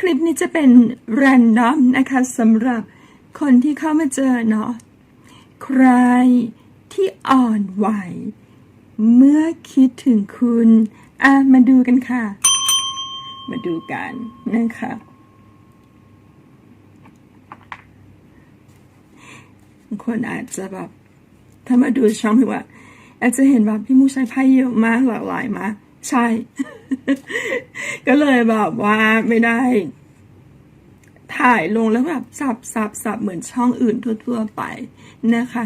คลิปนี้จะเป็น r รนดอมนะคะสำหรับคนที่เข้ามาเจอเนาะใครที่อ่อนไหว เมื่อคิดถึงคุณ อะ มาดูกันค่ะ มาดูกันนะคะบางคนอาจจะแบบถ้ามาดูช่องพี่ว่า อาจจะเห็นแบบพี่มูใช้ไพ่เยอะมากหลากหลายมาก ใช่ ก็เลยแบบว่าไม่ได้ ถ่ายลงแล้วแบบสับสับสับเหมือนช่องอื่นทั่ว ๆ ไปนะคะ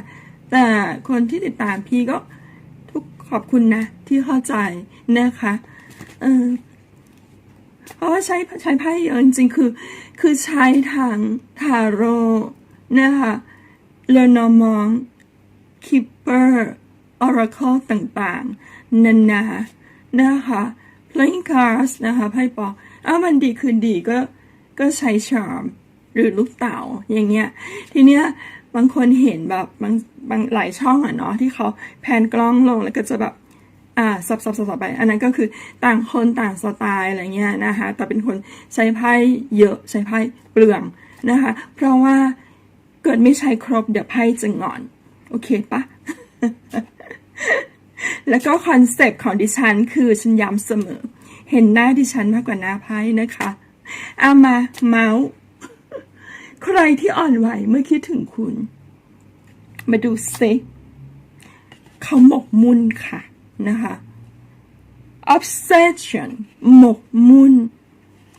แต่คนที่ติดตามพี่ก็ทุกขอบคุณนะ ที่เข้าใจนะคะเออเพราะว่าใช้ใช้ไพ่เยอะจริงๆคือ คือใช้ทางทาโร่นะคะเลนอมองคิปเปอร์ออราเคิลต่างๆ นานา นะคะ playing cards นะคะไพ่ปอกอ้าวมันดีคืนดีก็ก็ใช้ชาร์มหรือลูกเต่าอย่างเงี้ย ทีเนี้ยบางคนเห็นแบบบางบางหลายช่องอะเนาะที่เขาแพนกล้องลงแล้วก็จะแบบอ่าสับสับสับสับไป อันนั้นก็คือต่างคนต่างสไตล์อะไรเงี้ยนะคะแต่เป็นคนใช้ไพ่เยอะใช้ไพ่เปลืองนะคะ เพราะว่าเกิดไม่ใช้ครบเดี๋ยวไพ่จะงอน โอเคปะ แล้วก็คอนเซปต์ของดิฉันคือฉันย้ำเสมอ เห็นหน้าดิฉันมากกว่าหน้าไพ่นะคะเอามาเมาส์ใครที่อ่อนไหวเมื่อคิดถึงคุณ มาดูซิเขาหมกมุ่นค่ะนะคะ obsession หมกมุ่น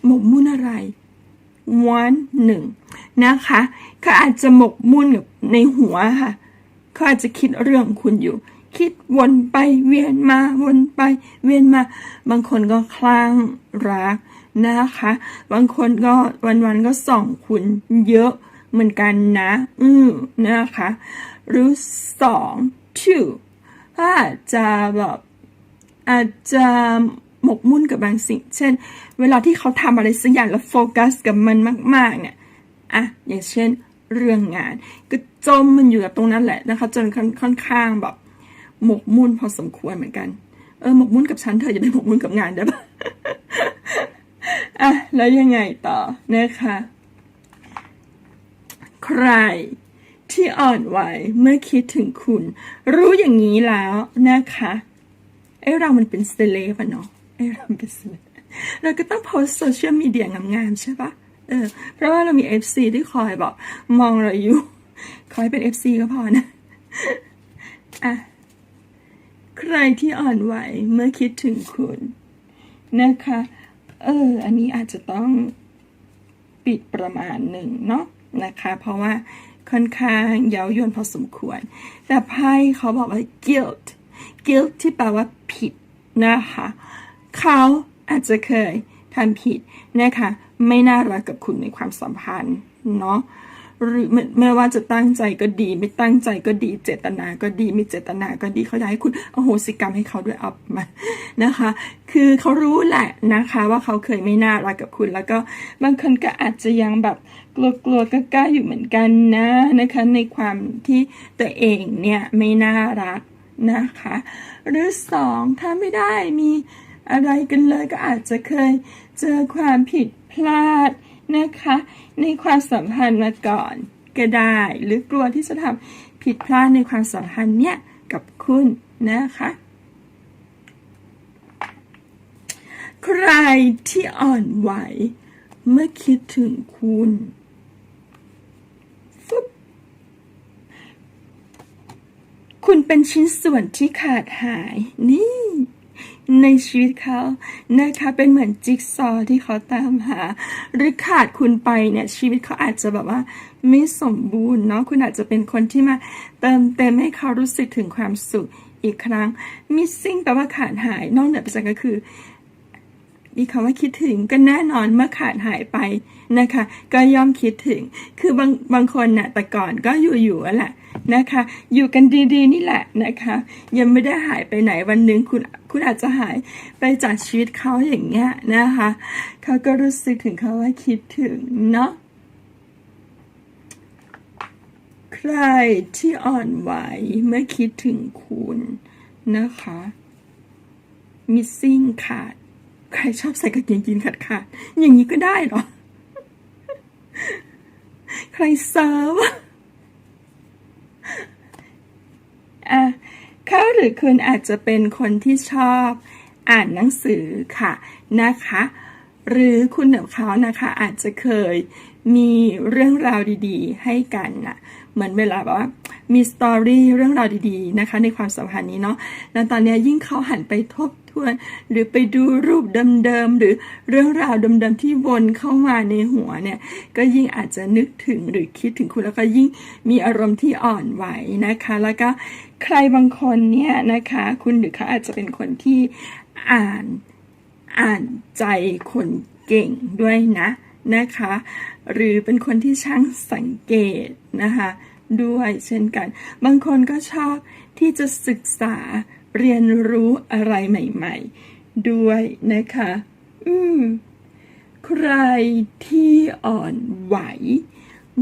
หมกมุ่นอะไร one หนึ่งนะคะเขาอาจจะหมกมุ่นกับในหัวค่ะเขาอาจจะคิดเรื่องคุณอยู่ คิดวนไปเวียนมาวนไปเวียนมา บางคนก็คลั่งรักนะคะ บางคนก็วันๆก็ส่องคุณเยอะเหมือนกันนะ อืมนะคะ หรือสอง two อาจจะแบบอาจจะหมกมุ่นกับบางสิ่ง เช่น เวลาที่เขาทำอะไรสักอย่างแล้วโฟกัสกับมันมาก ๆ เนี่ยอะอย่างเช่นเรื่องงาน ก็จมมันอยู่กับตรงนั้นแหละนะคะ จนค่อนข้างแบบ หมกมุ่นพอสมควรเหมือนกัน เออหมกมุ่นกับฉันเธออย่าไปหมกมุ่นกับงานได้ปะอะแล้วยังไงต่อนะคะ ใครที่อ่อนไหวเมื่อคิดถึงคุณ รู้อย่างนี้แล้วนะคะไอ้เรามันเป็นเซเลบอะเนาะไอ้เราเป็นเซเลเราก็ต้องโพสโซเชียลมีเดียงามๆใช่ปะเออ เพราะว่าเรามี FC ที่คอยบอก มองเราอยู่ คอยเป็น FC ก็พอนะ อะ ใครที่อ่อนไหวเมื่อคิดถึงคุณนะคะ เออ อันนี้อาจจะต้องปิดประมาณหนึ่งเนาะนะคะ เพราะว่าค่อนข้างเย้ายวนพอสมควร แต่ไพ่เขาบอกว่า guilt guilt ที่แปลว่าผิดนะคะเขาอาจจะเคยทำผิดนะคะ ไม่น่ารักกับคุณในความสัมพันธ์เนาะ หรือไม่ไม่ว่าจะตั้งใจก็ดี ไม่ตั้งใจก็ดี เจตนาก็ดีไม่เจตนาก็ดีเขาอยากให้คุณอโหสิกรรมให้เขาด้วยเอามานะคะ คือเขารู้แหละนะคะ ว่าเขาเคยไม่น่ารักกับคุณ แล้วก็บางคนก็อาจจะยังแบบกลัวกลัวๆกล้าๆอยู่เหมือนกันนะนะคะ ในความที่ตัวเองเนี่ยไม่น่ารักนะคะ หรือสองถ้าไม่ได้มีอะไรกันเลยก็อาจจะเคยเจอความผิดพลาด นะคะ ในความสัมพันธ์มาก่อนก็ได้ หรือกลัวที่จะทำผิดพลาดในความสัมพันธ์เนี่ยกับคุณนะคะ ใครที่อ่อนไหวเมื่อคิดถึงคุณฟึบคุณเป็นชิ้นส่วนที่ขาดหายนี่ ในชีวิตเขานะคะเป็นเหมือนจิ๊กซอว์ที่เขาตามหา หรือขาดคุณไปเนี่ยชีวิตเขาอาจจะแบบว่าไม่สมบูรณ์เนาะคุณอาจจะเป็นคนที่มาเติมเต็มให้เขารู้สึกถึงความสุขอีกครั้ง missing แปลว่าขาดหายนอกเหนือไปจากก็คือ มีคำว่าคิดถึงก็แน่นอนเมื่อขาดหายไปนะคะ ก็ย่อมคิดถึง คือบางบางคนน่ะแต่ก่อนก็อยู่อยู่ๆแหละนะคะ อยู่กันดีๆนี่แหละนะคะ ยังไม่ได้หายไปไหนวันหนึ่งคุณคุณอาจจะหายไปจากชีวิตเขาอย่างเงี้ยนะคะเขาก็รู้สึกถึงเขาว่าคิดถึงเนาะใครที่อ่อนไหวเมื่อคิดถึงคุณนะคะ missing ขาด ใครชอบใส่กางเกงยีนขาดขาดอย่างนี้ก็ได้หรอ ใครเซิร์ฟอะเขาหรือคุณอาจจะเป็นคนที่ชอบอ่านหนังสือค่ะนะคะ หรือคุณกับเขานะคะอาจจะเคยมีเรื่องราวดีๆ ให้กันนะเหมือนเวลาแบบว่ามีสตอรี่เรื่องราวดีๆนะคะ ในความสัมพันธ์นี้เนาะแล้วตอนนี้ยิ่งเขาหันไปทบ วน หรือไปดูรูปเดิมๆหรือเรื่องราวเดิมๆที่วนเข้ามาในหัวเนี่ยก็ยิ่งอาจจะนึกถึงหรือคิดถึงคุณแล้วก็ยิ่งมีอารมณ์ที่อ่อนไหวนะคะ แล้วก็ใครบางคนเนี่ยนะคะ คุณหรือเขาอาจจะเป็นคนที่อ่านอ่านใจคนเก่งด้วยนะนะคะ หรือเป็นคนที่ช่างสังเกตนะคะด้วยเช่นกัน บางคนก็ชอบที่จะศึกษา เรียนรู้อะไรใหม่ ๆ ด้วยนะคะ อืม ใครที่อ่อนไหว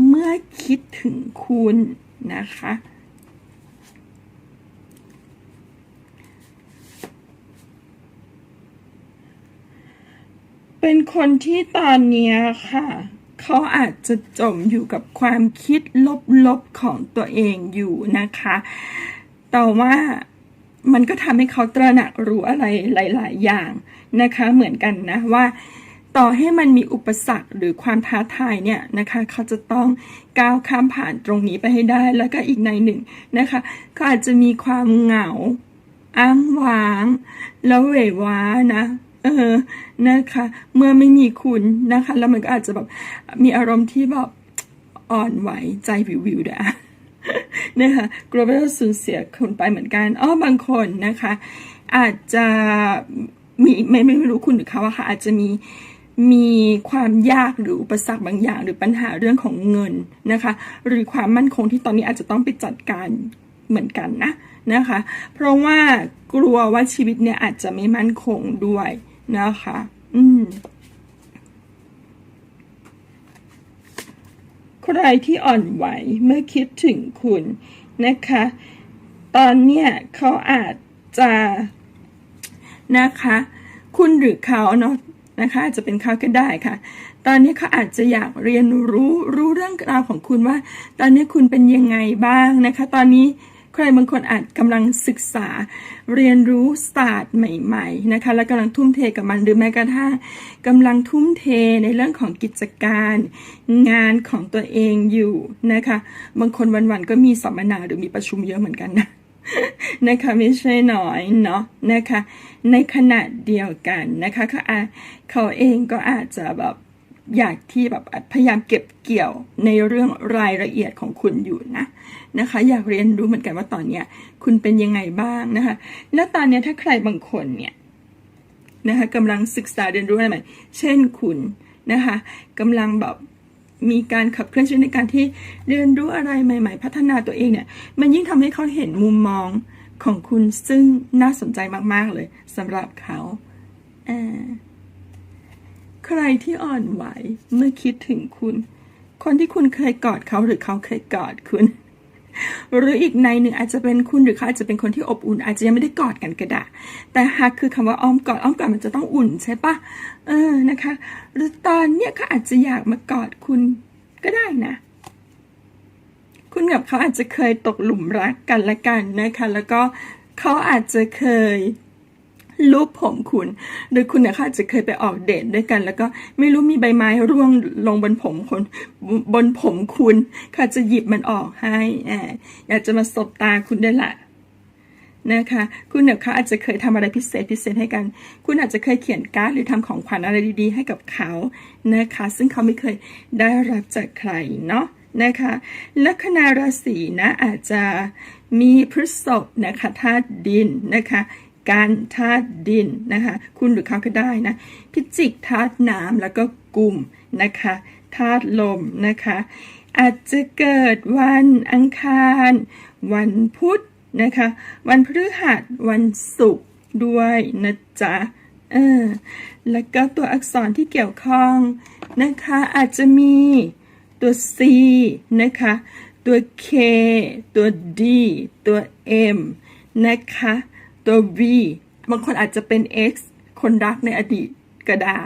เมื่อคิดถึงคุณนะคะ เป็นคนที่ตอนนี้ค่ะเขาอาจจะจมอยู่กับความคิดลบๆของตัวเองอยู่นะคะ แต่ว่า มันก็ทำให้เขาตระหนักรู้อะไรหลาย ๆ อย่างนะคะ เหมือนกันนะว่าต่อให้มันมีอุปสรรคหรือความท้าทายเนี่ยนะคะ เขาจะต้องก้าวข้ามผ่านตรงนี้ไปให้ได้ แล้วก็อีกในหนึ่งนะคะเขาอาจจะมีความเหงาอ้างว้าง แล้วเหวว้านะเออนะคะ เมื่อไม่มีคุณนะคะ แล้วมันก็อาจจะแบบมีอารมณ์ที่แบบอ่อนไหวใจวิววิวด้วยอะ นะคะกลัวว่าจะสูญเสียคนไปเหมือนกันอ้อบางคนนะคะ อาจจะมีไม่ไม่รู้คุณหรือเขาอะค่ะอาจจะมีมีความยากหรืออุปสรรคบางอย่าง หรือปัญหาเรื่องของเงินนะคะ หรือความมั่นคงที่ตอนนี้อาจจะต้องไปจัดการเหมือนกันนะนะคะ เพราะว่ากลัวว่าชีวิตเนี่ยอาจจะไม่มั่นคงด้วยนะคะ อืม ใครที่อ่อนไหวเมื่อคิดถึงคุณนะคะ ตอนเนี้ยเขาอาจจะนะคะ คุณหรือเขาเนาะนะคะอาจจะเป็นเขาก็ได้ค่ะ ตอนนี้เขาอาจจะอยากเรียนรู้รู้เรื่องราวของคุณว่า ตอนนี้คุณเป็นยังไงบ้างนะคะ ตอนนี้ ใครบางคนอาจกำลังศึกษาเรียนรู้ศาสตร์ใหม่ๆนะคะและกำลังทุ่มเทกับมันหรือแม้กระทั่งกำลังทุ่มเทในเรื่องของกิจการ งานของตัวเองอยู่นะคะบางคนวันๆก็มีสัมมนาหรือมีประชุมเยอะเหมือนกันนะนะคะไม่ใช่น้อยเนาะนะคะในขณะเดียวกันนะคะเขาอาเขาเองก็อาจจะแบบ อยากที่แบบพยายามเก็บเกี่ยวในเรื่องรายละเอียดของคุณอยู่นะนะคะ อยากเรียนรู้เหมือนกันว่าตอนเนี้ยคุณเป็นยังไงบ้างนะคะ แล้วตอนเนี้ยถ้าใครบางคนเนี่ยนะคะกำลังศึกษาเรียนรู้อะไรใหม่ เช่นคุณนะคะกำลังแบบมีการขับเคลื่อนชีวิตในการที่เรียนรู้อะไรใหม่ ๆ พัฒนาตัวเองเนี่ย มันยิ่งทำให้เขาเห็นมุมมองของคุณซึ่งน่าสนใจมากๆเลยสำหรับเขาอ่า ใครที่อ่อนไหวเมื่อคิดถึงคุณ คนที่คุณเคยกอดเขาหรือเขาเคยกอดคุณ หรืออีกในหนึ่งอาจจะเป็นคุณหรือเขาอาจจะเป็นคนที่อบอุ่น อาจจะยังไม่ได้กอดกันก็ได้แต่หากคือคำว่าอ้อมกอดอ้อมกอดมันจะต้องอุ่นใช่ปะเออนะคะ หรือตอนเนี้ยเขาอาจจะอยากมากอดคุณก็ได้นะคุณกับเขาอาจจะเคยตกหลุมรักกันละกันนะคะ แล้วก็เขาอาจจะเคย ลูบผมคุณหรือคุณเนี่ยเขาอาจะเคยไปออกเดทด้วยกัน แล้วก็ไม่รู้มีใบไม้ร่วงลงบนผมคนบนผมคุณเขาจะหยิบมันออกให้แออยากจะมาสบตาคุณได้วยละนะคะ คุณเนี่ยเขาอาจจะเคยทำอะไรพิเศษพิเศษให้กัน คุณอาจจะเคยเขียนการ์ดหรือทำของขวัญอะไรดีๆ ให้กับเขานะคะ ซึ่งเขาไม่เคยได้รับจากใครเนาะนะคะลัคนาราศีนะอาจจะมีพฤษภนะคะธาตุดินนะคะ การธาตุดินนะคะคุณหรือเขาก็ได้นะพิจิกธาตุน้ำแล้วก็กลุ่มนะคะธาตุลมนะคะอาจจะเกิดวันอังคาร วันพุธนะคะวันพฤหัสวันศุกร์ด้วยนะจ๊ะเออแล้วก็ตัวอักษรที่เกี่ยวข้องนะคะอาจจะมีตัว C นะคะตัว K ตัว D ตัว M นะคะ ตัว V บางคนอาจจะเป็น X คนรักในอดีตก็ได้